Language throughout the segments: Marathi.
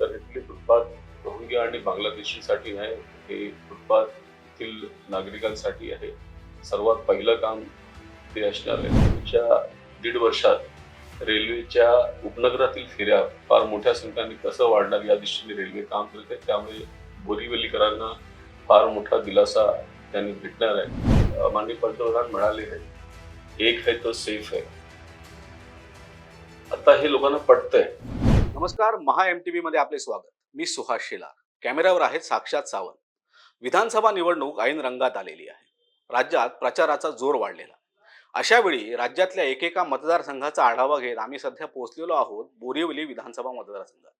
तर इथले फुटपाथ रोहिंग्या आणि बांगलादेशीसाठी नाही हे फुटपाथ येथील नागरिकांसाठी आहे. सर्वात पहिलं काम ते असणार आहे. पुढच्या दीड वर्षात रेल्वेच्या उपनगरातील फेऱ्या फार मोठ्या संख्येने कसं वाढणार या दृष्टीने रेल्वे काम करते. त्यामुळे बोरिवलीकरांना फार मोठा दिलासा त्यांनी भेटणार आहे. माननीय पंतप्रधान म्हणाले आहे एक है तो सेफ है आता हे लोकांना पटतंय नमस्कार महा एम टी मध्ये आपले स्वागत. मी सुहास शेलार. कॅमेऱ्यावर आहेत साक्षात सावंत. विधानसभा निवडणूक ऐन रंगात आलेली आहे. राज्यात प्रचाराचा जोर वाढलेला. अशा वेळी राज्यातल्या एकेका मतदारसंघाचा आढावा घेत आम्ही सध्या पोहोचलेलो आहोत बोरिवली विधानसभा मतदारसंघात.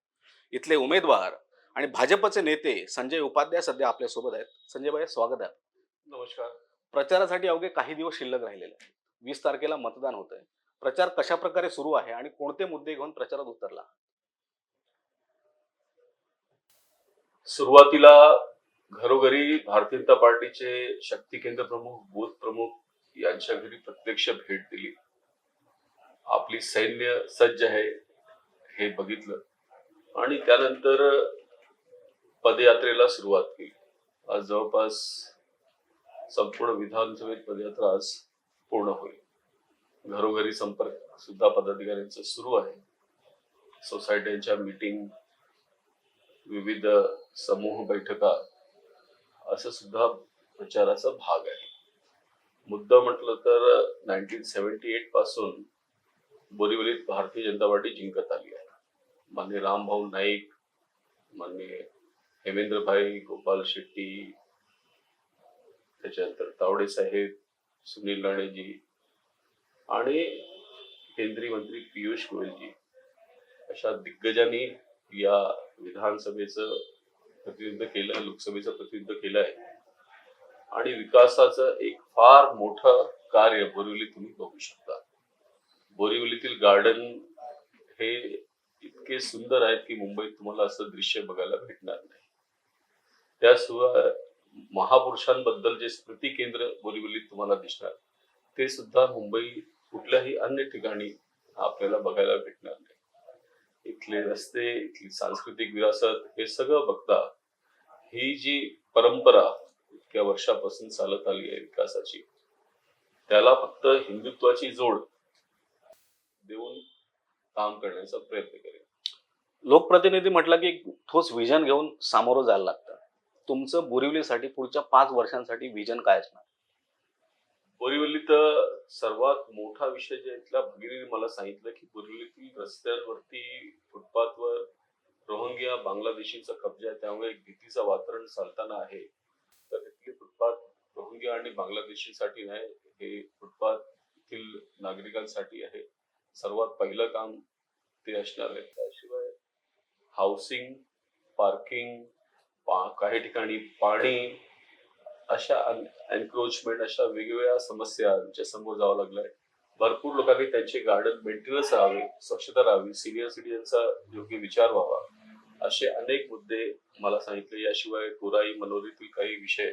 इथले उमेदवार आणि भाजपचे नेते संजय उपाध्याय सध्या आपल्यासोबत आहेत. संजय भाई स्वागत आहे. नमस्कार. प्रचारासाठी अवघे काही दिवस शिल्लक राहिलेले आहेत. वीस तारखेला मतदान होत आहे प्रचार कशा प्रकारे सुरू आहे आणि कोणते मुद्दे घेऊन प्रचारात उतरला? सुरुवातीला घरोघरी भारतीय जनता पार्टीचे शक्ती केंद्र प्रमुख बूथ प्रमुख यांच्या घरी प्रत्यक्ष भेट दिली. आपली सैन्य सज्ज आहे हे बघितलं. आणि त्यानंतर पदयात्रेला सुरुवात केली. आज जवळपास संपूर्ण विधानसभेत पदयात्रा आज पूर्ण होईल. घरोघरी संपर्क सुद्धा पदाधिकाऱ्यांचा सुरू आहे. सोसायट्यांच्या मीटिंग विविध समूह बैठका असं सुद्धा प्रचाराचा भाग आहे. मुद्दा म्हटलं तर nineteen seventy एटपासून बोरिवलीत Bharatiya Janata party जिंकत आली आहे. मान्य रामभाऊ नाईक मान्य हेमेंद्रभाई गोपाल शेट्टी त्याच्यानंतर तावडे साहेब सुनील राणेजी आणि केंद्रीय मंत्री पियुष गोयलजी अशा दिग्गजांनी या विधानसभेचं प्रतिनिधित्व केलं लोकसभेचं प्रतिनिधित्व केलं आहे आणि विकासाचं एक फार मोठं कार्य बोरिवली तुम्ही बघू शकता. बोरिवलीतील गार्डन हे इतके सुंदर आहेत की मुंबईत तुम्हाला असं दृश्य बघायला भेटणार नाही. त्याशिवाय महापुरुषांबद्दल जे स्मृती केंद्र बोरिवलीत तुम्हाला दिसणार ते सुद्धा मुंबई कुठल्याही अन्य ठिकाणी आपल्याला बघायला भेटणार नाही. इथले रस्ते इथली सांस्कृतिक विरासत हे सगळं बघता ही जी परंपरा इतक्या वर्षापासून चालत आली आहे विकासाची त्याला फक्त हिंदुत्वाची जोड देऊन काम करण्याचा प्रयत्न करेल. लोकप्रतिनिधी म्हटलं की एक ठोस विजन घेऊन सामोरं जायला लागतं. तुमचं बोरिवलीसाठी पुढच्या पाच वर्षांसाठी विजन काय असणार? बोरिवलीत सर्वात मोठा विषय जे इथला भगिनीने मला सांगितलं की बोरिवलीतील रस्त्यांवरती फुटपाथवर रोहिंग्या बांगलादेशींचा कब्जा आहे त्यामुळे एक भीतीचं वातावरण चालताना आहे. तर इथले फुटपाथ रोहिंग्या आणि बांगलादेशीसाठी नाही हे फुटपाथ येथील नागरिकांसाठी आहे. सर्वात पहिलं काम ते असणार आहे. त्याशिवाय हाऊसिंग पार्किंग पा काही ठिकाणी पाणी अशा एन्क्रोचमेंट अशा वेगवेगळ्या समस्या आमच्यासमोर जावं लागलाय भरपूर लोकांनी त्यांचे गार्डन मेंटेनन्स राहावे स्वच्छता राहावी सिनियर सिटीजनचा योग्य विचार व्हावा. असे अनेक मुद्दे मला सांगितले. याशिवाय गोराई मनोरीतील काही विषय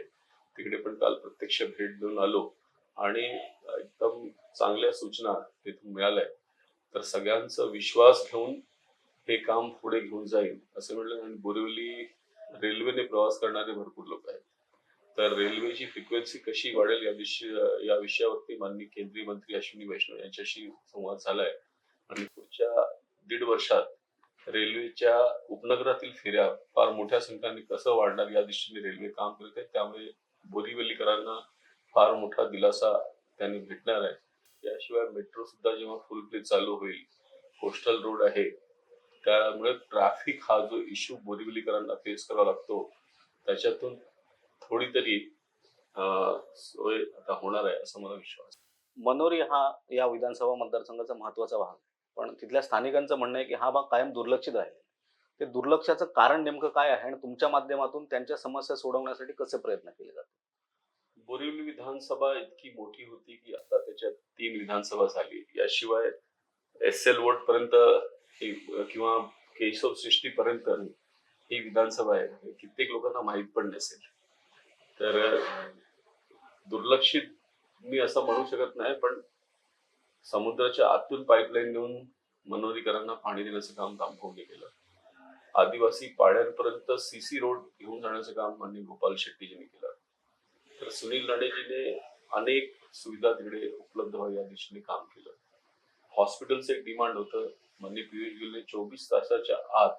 तिकडे पण काल प्रत्यक्ष भेट देऊन आलो. आणि एकदम चांगल्या सूचना तिथून मिळाल्या. तर सगळ्यांचा विश्वास घेऊन हे काम पुढे घेऊन जाईल असं म्हटलं. आणि बोरिवली रेल्वेने प्रवास करणारे भरपूर लोक आहेत. तर रेल्वेची फ्रिक्वेन्सी कशी वाढेल या विषय या विषयावरती माननीय केंद्रीय मंत्री अश्विनी वैष्णव यांच्याशी संवाद झालाय. आणि पुढच्या दीड वर्षात रेल्वेच्या उपनगरातील फेऱ्या फार मोठ्या संख्येने कसं वाढणार या दृष्टीने रेल्वे काम करते त्यामुळे बोरिवलीकरांना फार मोठा दिलासा त्यांनी भेटणार आहे. याशिवाय मेट्रो सुद्धा जेव्हा फुल प्ले चालू होईल कोस्टल रोड आहे त्यामुळे ट्रॅफिक हा जो इश्यू बोरीवलीकरांना फेस करावा लागतो त्याच्यातून थोडी तरी सोय आता होणार आहे असा मला विश्वास आहे. मनोरी हा या विधानसभा मतदारसंघाचा महत्त्वाचा भाग आहे. पण तिथल्या स्थानिकांचं म्हणणं आहे की हा भाग कायम दुर्लक्षित आहे ते दुर्लक्षाचं कारण नेमकं काय आहे आणि तुमच्या माध्यमातून त्यांच्या समस्या सोडवण्यासाठी कसे प्रयत्न केले जातात बोरिवली विधानसभा इतकी मोठी होती की आता त्याच्यात तीन विधानसभा झाली. याशिवाय एस एल वोट पर्यंत किंवा केशव सृष्टी पर्यंत ही विधानसभा आहे. कित्येक लोकांना माहीत पण नसेल. तर दुर्लक्षित मी असं म्हणू शकत नाही पण समुद्राच्या आतून पाईपलाईन देऊन मनोरीकरांना पाणी देण्याचं काम दामखोंडी केलं. आदिवासी पाड्यांपर्यंत सीसी रोड घेऊन जाण्याचं काम माननीय गोपाल शेट्टीजींनी केलं. तर सुनील राणेजीने अनेक सुविधा तिकडे उपलब्ध व्हावी या दिशेने काम केलं. हॉस्पिटलचं एक डिमांड होतं. माननीय पियुष गिलने चोवीस तासाच्या आत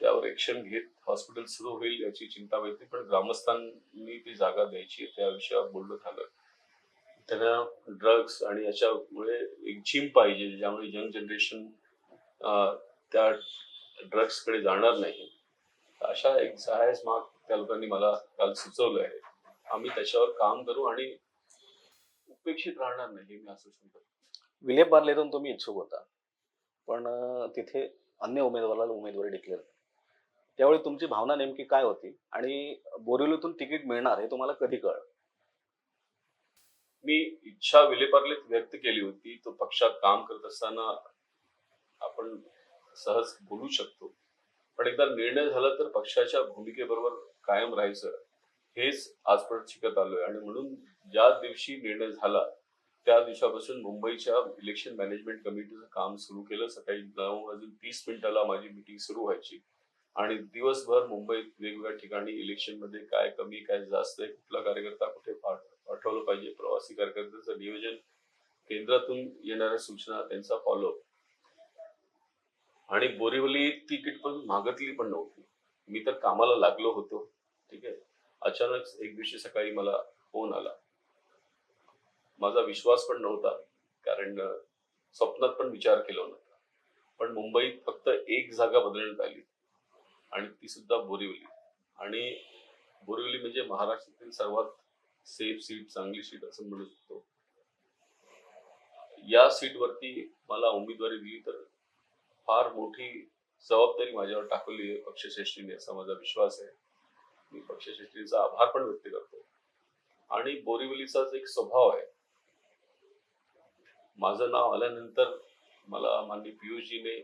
त्यावर ऍक्शन घेत हॉस्पिटल सुरू होईल याची चिंता होती पण ग्रामस्थांनी ती जागा द्यायची त्या विषयावर बोलणं झालं. त्यांना ड्रग्स आणि याच्यामुळे एक जिम पाहिजे ज्यामुळे यंग जनरेशन त्या ड्रग्सकडे जाणार नाही. अशा एक सहाय्यास माग त्या लोकांनी मला काल सुचवलं आहे. आम्ही त्याच्यावर काम करू आणि उपेक्षित राहणार नाही मी असं सांगतो. विलेप बारलेतून तुम्ही इच्छुक होता पण तिथे अन्य उमेदवाराला उमेदवारी डिक्लेअर त्यावेळी तुमची भावना नेमकी काय होती? आणि बोरिवलीतून तिकीट मिळणार हे तुम्हाला कधी कळलं? मी इच्छा विलेपार्लेत व्यक्त केली होती. तो पक्षात काम करत असताना आपण सहज बोलू शकतो. पण एकदा निर्णय झाला तर पक्षाच्या भूमिकेबरोबर कायम राहायचं हेच आजपर्यंत शिकत आलोय. आणि म्हणून ज्या दिवशी निर्णय झाला त्या दिवसापासून मुंबईच्या इलेक्शन मॅनेजमेंट कमिटीचं काम सुरू केलं. सकाळी नऊ वाजून तीस मिनिटाला माझी मिटिंग सुरू व्हायची. आणि दिवसभर मुंबईत वेगवेगळ्या ठिकाणी इलेक्शनमध्ये काय कमी काय जास्त आहे कुठला कार्यकर्ता कुठे पाठ- पाठवलं पाहिजे प्रवासी कार्यकर्त्याचं नियोजन केंद्रातून येणाऱ्या सूचना त्यांचा फॉलो आणि बोरिवली तिकीट पण मागतली पण नव्हती. मी तर कामाला लागलो होतो. ठीक आहे? अचानक एक दिवशी सकाळी मला फोन आला. माझा विश्वास पण नव्हता कारण स्वप्नात पण विचार केला नव्हता. पण मुंबईत फक्त एक जागा बदलण्यात आली. आणि ती सुद्धा बोरिवली. आणि बोरिवली म्हणजे महाराष्ट्रातील सर्वात सेफ सीट चांगली सीट असं म्हणू शकतो. या सीटवरती मला उमेदवारी दिली तर फार मोठी जबाबदारी माझ्यावर टाकवली आहे पक्षश्रेष्ठीने असा माझा विश्वास आहे. मी पक्षश्रेष्ठीचा आभार पण व्यक्त करतो आणि बोरिवलीचाच एक स्वभाव आहे माझं नाव आल्यानंतर मला माननीय पियुषजीने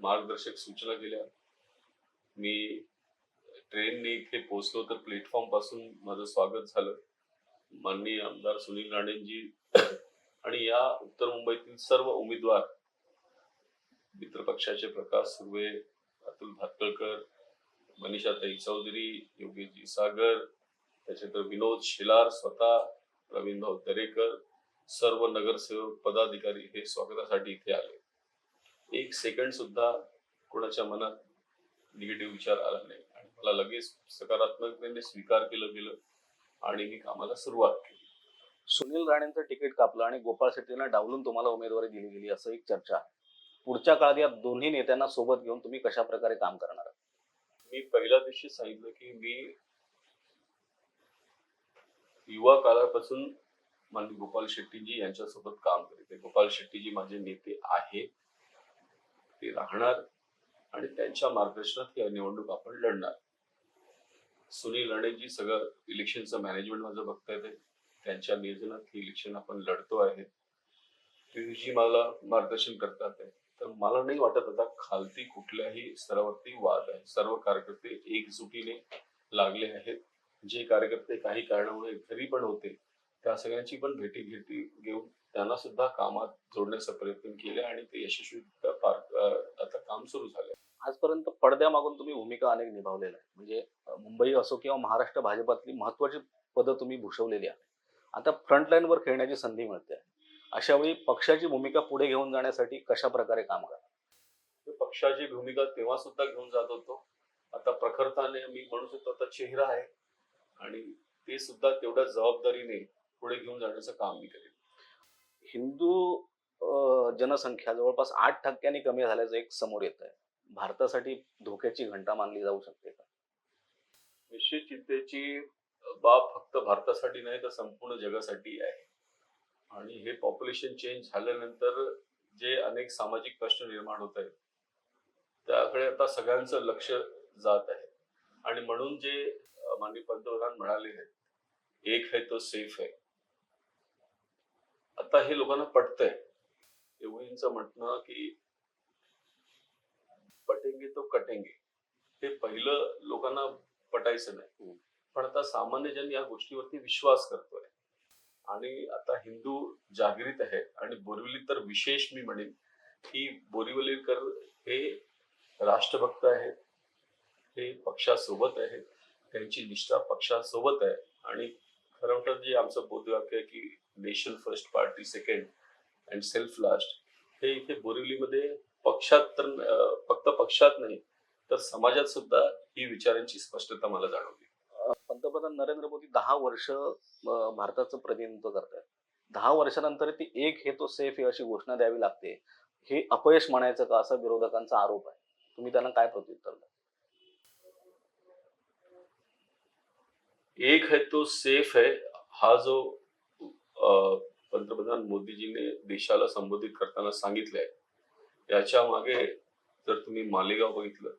मार्गदर्शक सूचना केल्या. मी ट्रेनने इथे पोहोचलो तर प्लॅटफॉर्मपासून माझं स्वागत झालं. माननीय आमदार सुनील राणेंजी आणि या उत्तर मुंबईतील सर्व उमेदवार मित्र पक्षाचे प्रकाश सुर्वे अतुल भातकळकर मनीषाताई चौधरी योगेशजी सागर त्याच्यानंतर विनोद शेलार स्वतः प्रवीण भाऊ दरेकर सर्व नगरसेवक पदाधिकारी हे स्वागतासाठी इथे आले. एक सेकंड सुद्धा कोणाच्या मनात निगेटिव्ह विचार आला नाही. आणि मला लगेच सकारात्मकतेने स्वीकार केलं गेलं आणि मी कामाला सुरुवात केली. सुनील राणेंचं तिकीट कापलं आणि गोपाळ शेट्टींना डावलून तुम्हाला उमेदवारी दिली गेली असं एक चर्चा. आहे पुढच्या काळात या दोन्ही नेत्यांना सोबत घेऊन तुम्ही कशा प्रकारे काम करणार? आहात? मी पहिल्या दिवशी सांगितलं की मी युवा काळापासून माननीय गोपाल शेट्टीजी यांच्यासोबत काम करते गोपाल शेट्टीजी माझे नेते आहे ते राहणार. आणि त्यांच्या मार्गदर्शनात ही निवडणूक आपण लढणार. सुनील राणेजी सगळं इलेक्शनचं मॅनेजमेंट माझं बघतायत. आहे. त्यांच्या नियोजनात ही इलेक्शन आपण लढतो आहे. पियुषजी मला मार्गदर्शन करतात. आहे तर मला नाही वाटत आता खालती कुठल्याही स्तरावरती वाद आहे. सर्व कार्यकर्ते एकजुटीने लागले आहेत. जे कार्यकर्ते काही कारणामुळे घरी पण होते त्या सगळ्यांची पण भेटी घेती घेऊन त्यांना सुद्धा कामात जोडण्याचा प्रयत्न केले आणि ते यशस्वी आता काम सुरू झालं आजपर्यंत पडद्यामागून तुम्ही भूमिका अनेक निभावलेल्या आहे म्हणजे मुंबई असो किंवा महाराष्ट्र भाजपातली महत्वाची पदं तुम्ही भूषवलेली आहे आता फ्रंटलाईनवर खेळण्याची संधी मिळते. अशा वेळी पक्षाची भूमिका पुढे घेऊन जाण्यासाठी कशा प्रकारे काम करा पक्षाची भूमिका तेव्हा सुद्धा घेऊन जात होतो. आता प्रखरताने मी म्हणू शकतो आता चेहरा आहे. आणि ते सुद्धा तेवढ्या जबाबदारीने पुढे घेऊन जाण्याचं काम मी करेन हिंदू जनसंख्या जवळपास आठ टक्क्यांनी कमी झाल्याचं एक समोर येत आहे भारतासाठी धोक्याची घंटा मानली जाऊ शकते का? निश्चित चिंतेची बाब फक्त भारतासाठी नाही तर संपूर्ण जगासाठी आहे. आणि हे पॉप्युलेशन चेंज झाल्यानंतर जे अनेक सामाजिक प्रश्न निर्माण होत आहेत त्याकडे आता सगळ्यांचं लक्ष जात आहे. आणि म्हणून जे माननीय पंतप्रधान म्हणाले आहेत एक है तो सेफ है. आता हे लोकांना पटतंय. योगींचं म्हणणं की पटेंगे तो कटेंगे. हे पहिलं लोकांना पटायचं नाही. पण आता सामान्य जन या गोष्टीवरती विश्वास करतोय. आणि आता हिंदू जागृत आहे आणि बोरिवली तर विशेष मी म्हणेन की बोरिवलीकर हे राष्ट्रभक्त आहेत. ते पक्षासोबत आहेत. त्यांची निष्ठा पक्षासोबत आहे. आणि खरं तर जे आमचं बोधवाक्य आहे की nation first party second and self last हे इथे बोरिवलीमध्ये पक्षात तर फक्त पक्षात नाही तर समाजात सुद्धा ही विचारांची स्पष्टता मला जाणवली. पंतप्रधान नरेंद्र मोदी दहा वर्ष भारताचं प्रतिनिधित्व करतात. दहा वर्षानंतर ती एक हे तो सेफ आहे अशी घोषणा द्यावी लागते. हे अपयश म्हणायचं का? असा विरोधकांचा आरोप आहे. तुम्ही त्यांना काय प्रत्युत्तर द्याल? एक है तो सेफ है हा जो पंतप्रधान मोदीजीने देशाला संबोधित करताना सांगितले आहे याच्या मागे जर तुम्ही मालेगाव बघितलं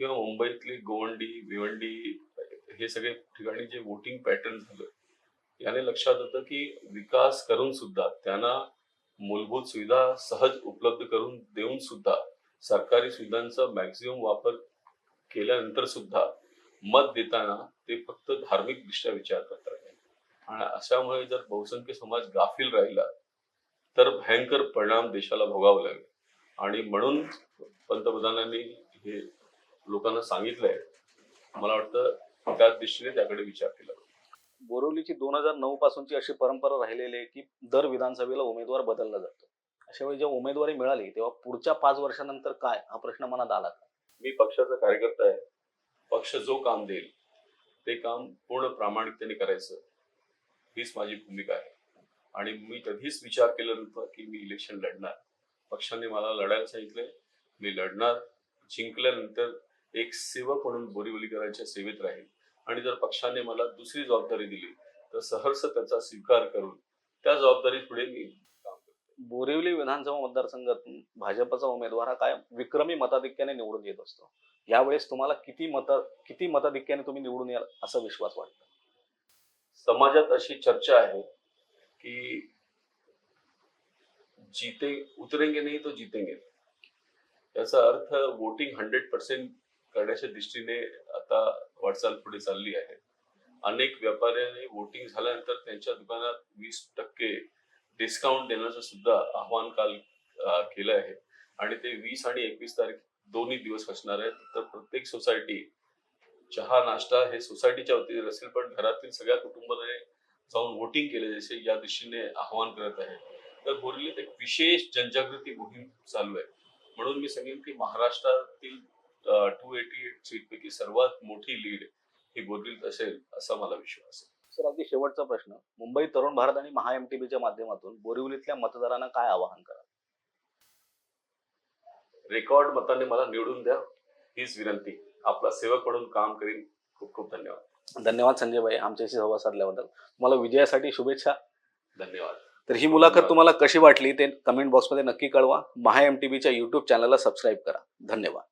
किंवा मुंबईतली गोवंडी भिवंडी हे सगळे ठिकाणी जे वोटिंग पॅटर्न झालं याने लक्षात येतं की विकास करून सुद्धा त्यांना मूलभूत सुविधा सहज उपलब्ध करून देऊन सुद्धा सरकारी सुविधांचा मॅक्झिमम वापर केल्यानंतर सुद्धा मत देताना ते फक्त धार्मिक दृष्ट्या विचार करतात. आणि अशामुळे जर बहुसंख्य समाज गाफील राहिला तर भयंकर परिणाम देशाला भोगावे लागेल. आणि म्हणून पंतप्रधानांनी हे लोकांना सांगितलंय. मला वाटतं त्या दृष्टीने त्याकडे विचार केला बोरिवलीची दोन हजार नऊ पासूनची अशी परंपरा राहिलेली आहे की दर विधानसभेला उमेदवार बदलला जातो. अशा वेळी जेव्हा उमेदवारी मिळाली तेव्हा पुढच्या पाच वर्षानंतर काय? हा प्रश्न मनात आला? मी पक्षाचा कार्यकर्ता आहे. पक्ष जो काम देईल ते काम पूर्ण प्रामाणिकतेने करायचं. हीच माझी भूमिका आहे. आणि मी कधीच विचार केला नव्हता की मी इलेक्शन लढणार. पक्षाने मला लढायला सांगितलंय. मी लढणार. जिंकल्यानंतर एक सेवक म्हणून बोरीवलीकरांच्या सेवेत राहील. आणि जर पक्षाने मला दुसरी जबाबदारी दिली तर सहर्ष त्याचा स्वीकार करून त्या जबाबदारी पुढे मी काम करतो बोरिवली विधानसभा मतदारसंघातून भाजपचा उमेदवार हा काय विक्रमी मताधिक्याने निवडून येत असतो. यावेळेस तुम्हाला किती मत किती मताधिक्याने तुम्ही निवडून याल असा विश्वास वाटतो? समाजात अशी चर्चा आहे की जीते उतरेंगे नाही तो जीतेंगे. याचा अर्थ वोटिंग हंड्रेड पर्सेंट करण्याच्या दृष्टीने आता वाटचाल पुढे चालली आहे. अनेक व्यापाऱ्यांनी वोटिंग झाल्यानंतर त्यांच्या दुकानात वीस टक्के डिस्काउंट देण्याचं सुद्धा आव्हान काल केलं आहे. आणि ते वीस आणि एकवीस तारीख दोन्ही दिवस असणार आहेत. तर प्रत्येक सोसायटी चहा नाश्ता हे सोसायटीच्या वतीने असेल पण घरातील सगळ्या कुटुंबाने जाऊन वोटिंग केले जसे या दृष्टीने आवाहन करत आहे. तर बोरिवलीत एक विशेष जनजागृती मोहीम चालू आहे. म्हणून मी सांगेन की महाराष्ट्रातील टू एटी एट सीटपैकी सर्वात मोठी लीड ही बोरिवलीत असेल असा मला विश्वास आहे. सर अगदी शेवटचा प्रश्न. मुंबई तरुण भारत आणि महा एमटीबीच्या माध्यमातून बोरिवलीतल्या मतदारांना काय आवाहन करा रेकॉर्ड मताने मला निवडून द्या. हीच विनंती. आपला सेवक म्हणून काम करीन. खूप खूप धन्यवाद. धन्यवाद संजय भाई आमच्याशी संवाद साधल्याबद्दल. तुम्हाला विजयासाठी शुभेच्छा. धन्यवाद. तर ही मुलाखत तुम्हाला कशी वाटली ते कमेंट बॉक्समध्ये नक्की कळवा. महा एम टी बीच्या यूट्यूब चॅनलला सबस्क्राईब करा. धन्यवाद.